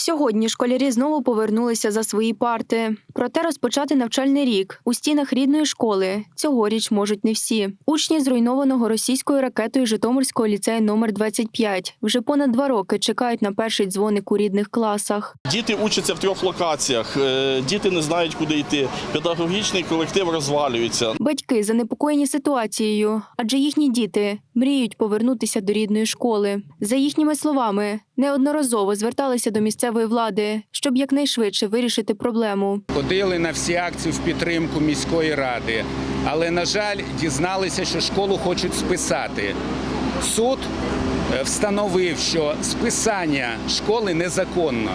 Сьогодні школярі знову повернулися за свої парти. Проте розпочати навчальний рік у стінах рідної школи цьогоріч можуть не всі. Учні зруйнованого російською ракетою Житомирського ліцею номер 25 вже понад два роки чекають на перший дзвоник у рідних класах. Діти учаться в трьох локаціях, е, діти не знають, куди йти. Педагогічний колектив розвалюється. Батьки занепокоєні ситуацією, адже їхні діти мріють повернутися до рідної школи. За їхніми словами, неодноразово зверталися до місцевої влади, щоб якнайшвидше вирішити проблему. Ходили на всі акції в підтримку міської ради, але, на жаль, дізналися, що школу хочуть списати. Суд е, встановив, що списання школи незаконно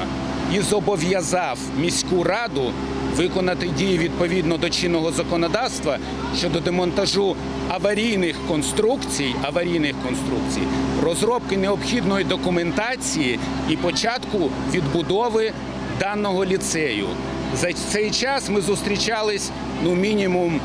і зобов'язав міську раду виконати дії відповідно до чинного законодавства щодо демонтажу аварійних конструкцій, аварійних конструкцій, розробки необхідної документації і початку відбудови даного ліцею. За цей час ми зустрічались ну мінімум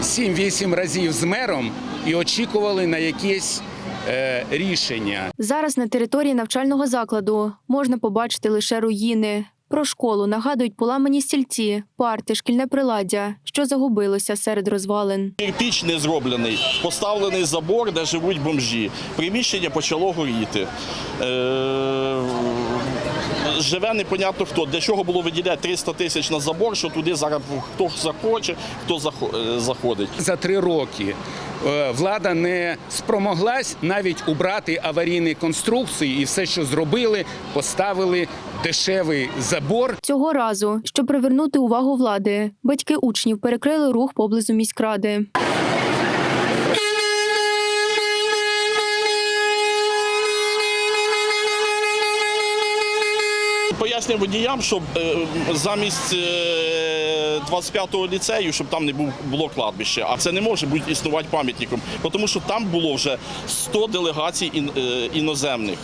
7-8 разів з мером і очікували на якесь е, рішення. Зараз на території навчального закладу можна побачити лише руїни. Про школу нагадують поламані стільці, парти, шкільне приладдя, що загубилося серед розвалин. Кирпіч не зроблений, поставлений забор, де живуть бомжі. Приміщення почало горіти. Е, Живе непонятно хто. Для чого було виділяти 300 тисяч на забор, що туди зараз хто захоче, хто е, заходить. За три роки е, влада не спромоглась навіть убрати аварійні конструкції і все, що зробили, поставили дешевий забор. Цього разу, щоб привернути увагу влади, батьки учнів перекрили рух поблизу міськради. Пояснюю водіям, щоб е, замість е, 25-го ліцею, щоб там не було кладбище. А це не може бути існувати пам'ятником, тому що там було вже 100 делегацій е, іноземних.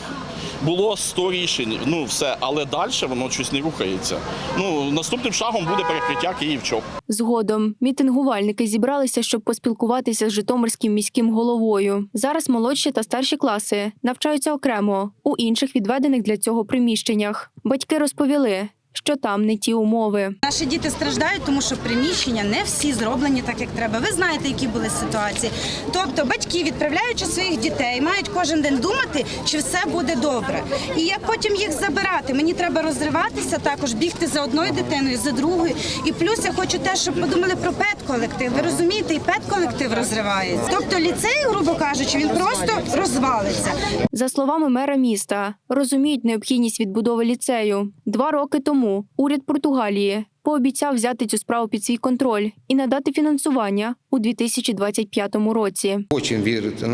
Було 100 рішень, ну все, але далі воно щось не рухається. Ну наступним шагом буде перекриття Київ-ЧОП. Згодом мітингувальники зібралися, щоб поспілкуватися з Житомирським міським головою. Зараз молодші та старші класи навчаються окремо у інших відведених для цього приміщеннях. Батьки розповіли, що там не ті умови. Наші діти страждають, тому що приміщення не всі зроблені так, як треба. Ви знаєте, які були ситуації. Тобто, батьки, відправляючи своїх дітей, мають кожен день думати, чи все буде добре. І як потім їх забирати, мені треба розриватися, також бігти за одною дитиною, за другою. І плюс я хочу теж, щоб подумали про пет-колектив. Ви розумієте, і пет-колектив розривається. Тобто ліцей, грубо кажучи, він просто розвалиться. За словами мера міста, розуміють необхідність відбудови ліцею. Два роки тому уряд Португалії пообіцяв взяти цю справу під свій контроль і надати фінансування у 2025 році. Хочемо вірити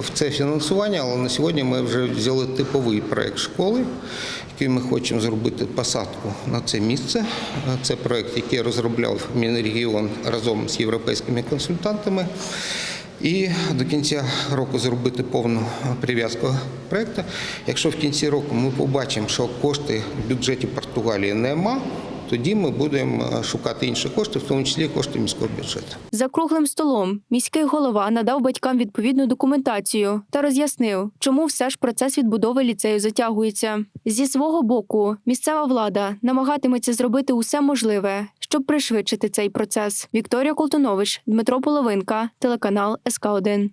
в це фінансування, але на сьогодні ми вже взяли типовий проект школи, який ми хочемо зробити посадку на це місце. Це проект, який розробляв Мінрегіон разом з європейськими консультантами. І до кінця року зробити повну прив'язку проекту. Якщо в кінці року ми побачимо, що кошти в бюджеті Португалії нема, тоді ми будемо шукати інші кошти, в тому числі кошти міського бюджету. За круглим столом міський голова надав батькам відповідну документацію та роз'яснив, чому все ж процес відбудови ліцею затягується. Зі свого боку, місцева влада намагатиметься зробити усе можливе, щоб пришвидшити цей процес. Вікторія Колтунович, Дмитро Половинка, телеканал СК 1